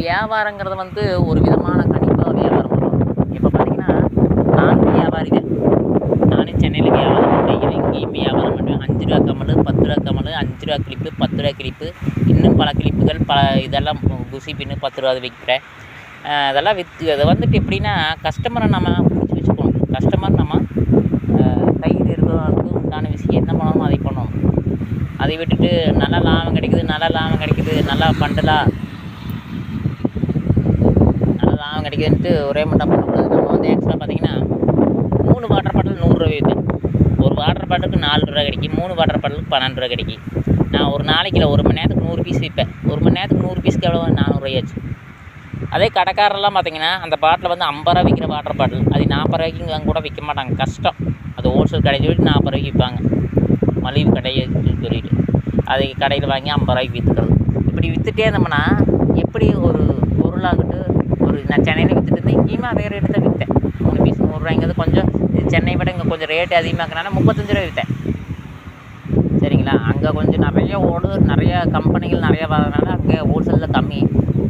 வியாபாரங்கிறது வந்து ஒரு விதமான கணிப்பாக வியாபாரம் பண்ணுவோம் இப்போ பார்த்தீங்கன்னா நானும் வியாபாரி தான் நானும் சென்னையில் வியாபாரம் பண்ணிக்கிறேன் இங்கேயும் வியாபாரம் பண்ணுவேன் அஞ்சு ரூபா கமல் பத்து ரூபா கமல் அஞ்சு ரூபா கிளிப்பு பத்து ரூபா கிளிப்பு. இன்னும் பல கிளிப்புகள் பல இதெல்லாம் குசி பின்னு பத்து ரூபா விற்கிறேன். அதெல்லாம் விற்று அதை வந்துட்டு எப்படின்னா கஸ்டமரை நம்ம பிடிச்சி வச்சுக்கணும். கஸ்டமர் நம்ம கையில் இருக்கிறதுக்கு உண்டான விஷயம் என்ன பண்ணணுமோ அதை பண்ணணும். அதை விட்டுட்டு நல்லா லாபம் கிடைக்குது நல்லா லாபம் கிடைக்குது நல்லா பண்டலா நல்லா ஒரே மட்டும் பண்ணக்கூடாது. நம்ம வந்து ஆக்சுவலாக பார்த்தீங்கன்னா மூணு வாட்டர் பாட்டில் நூறுரூவா விற்றேன் ஒரு வாட்டர் பாட்டிலுக்கு நாலு ரூபா கிடைக்கும். மூணு வாட்டர் பாட்டிலுக்கு பன்னெண்டு ரூபா கிடைக்கும். நான் ஒரு நாளைக்கு இல்லை ஒரு மணி நேரத்துக்கு நூறு பீஸ் விற்பேன் ஒரு மணி நேரத்துக்கு நூறு பீஸ்க்கு எவ்வளோ நானூறுரூவாயாச்சு அதே கடைக்காரெல்லாம் பார்த்தீங்கன்னா அந்த பாட்டில் வந்து ஐம்பது ரூபா விற்கிற வாட்டர் பாட்டில் அது நாற்பது ரூபாய்க்கு அங்கே கூட விற்க மாட்டாங்க. கஷ்டம். அது ஹோல்சேல் கடையில் சொல்லிட்டு நாற்பது ரூபாய்க்கு விற்பாங்க மலிவு கடையை சொல்லிட்டு. அதை கடையில் வாங்கி ஐம்பது ரூபாய்க்கு விற்றுக்கிறது இப்படி விற்றுட்டே இருந்தோம்னா எப்படி ஒரு பொருளாகட்டு ஒரு நான் சென்னையில் விற்றுட்டு அதே ரேட்டு தான் விற்றேன் மூணு பீஸ் நூறுரூவாய்ங்கிறது கொஞ்சம் சென்னை விட இங்கே கொஞ்சம் ரேட்டு அதிகமாக்கனால முப்பத்தஞ்சு ரூபா விற்றேன் சரிங்களா? அங்கே கொஞ்சம் நிறைய ஓடு நிறைய கம்பெனிகள் நிறைய வரதுனால அங்கே ஹோல்சேலில் கம்மி.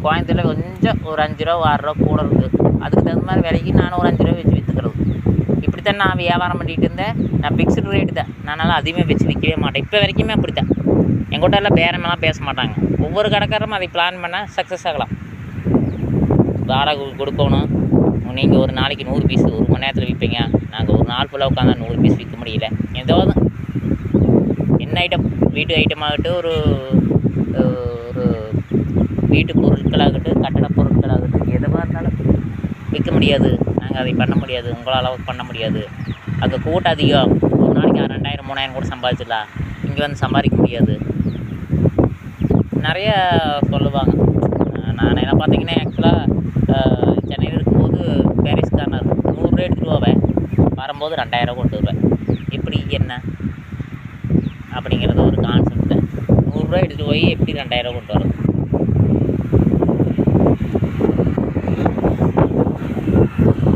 கோயம்புத்தூரில் கொஞ்சம் ஒரு அஞ்சு ரூபா ஆறு ரூபா கூட இருக்குது அதுக்கு தகுந்த மாதிரி விலைக்கு நானும் ஒரு அஞ்சு ரூபா வச்சு விற்றுக்கிறது இப்படித்தான் நான் வியாபாரம் பண்ணிகிட்டு இருந்தேன். நான் ஃபிக்ஸ்டு ரேட்டு தான். நானால அதிகமாக வச்சு விற்கவே மாட்டேன். இப்போ வரைக்குமே அப்படித்தான். எங்கிட்ட எல்லாம் பேரமெல்லாம் பேச மாட்டாங்க. ஒவ்வொரு கடைக்காரரும் அதை பிளான் பண்ணால் சக்ஸஸ் ஆகலாம். வாடகை கொடுக்கணும். நீங்கள் ஒரு நாளைக்கு நூறு பீஸ் ஒரு மணி நேரத்தில் விற்பீங்க நாங்கள் ஒரு நாள் ஃபுல்லாக உட்காந்து நூறு பீஸ் விற்க முடியல. ஏதாவது என்ன ஐட்டம் வீட்டு ஐட்டமாகட்டும் ஒரு ஒரு வீட்டு பொருட்களாகட்டும் கட்டட பொருட்களாகட்டும் எதுவாக இருந்தாலும் விற்க முடியாது. நாங்கள் அதை பண்ண முடியாது. உங்களால் பண்ண முடியாது. அங்கே கூட்டம் அதிகம். ஒரு நாளைக்கு ரெண்டாயிரம் மூணாயிரம் கூட சம்பாதிச்சிடலாம். இங்கே வந்து சம்பாதிக்க முடியாது. நிறைய சொல்லுவாங்க. நான் என்ன பார்த்தீங்கன்னா ஆக்சுவலாக சென்னையில் இருக்கும்போது பேரிஸ் கார்னர் நூறுரூவா எடுத்துகிட்டு போவேன் வரும்போது ரெண்டாயிரம் கொண்டு வருவேன். எப்படி என்ன? அப்படிங்கிறது ஒரு கான்செப்ட் நூறுரூவா எடுத்துகிட்டு போய் எப்படி ரெண்டாயிரம் கொண்டு வரது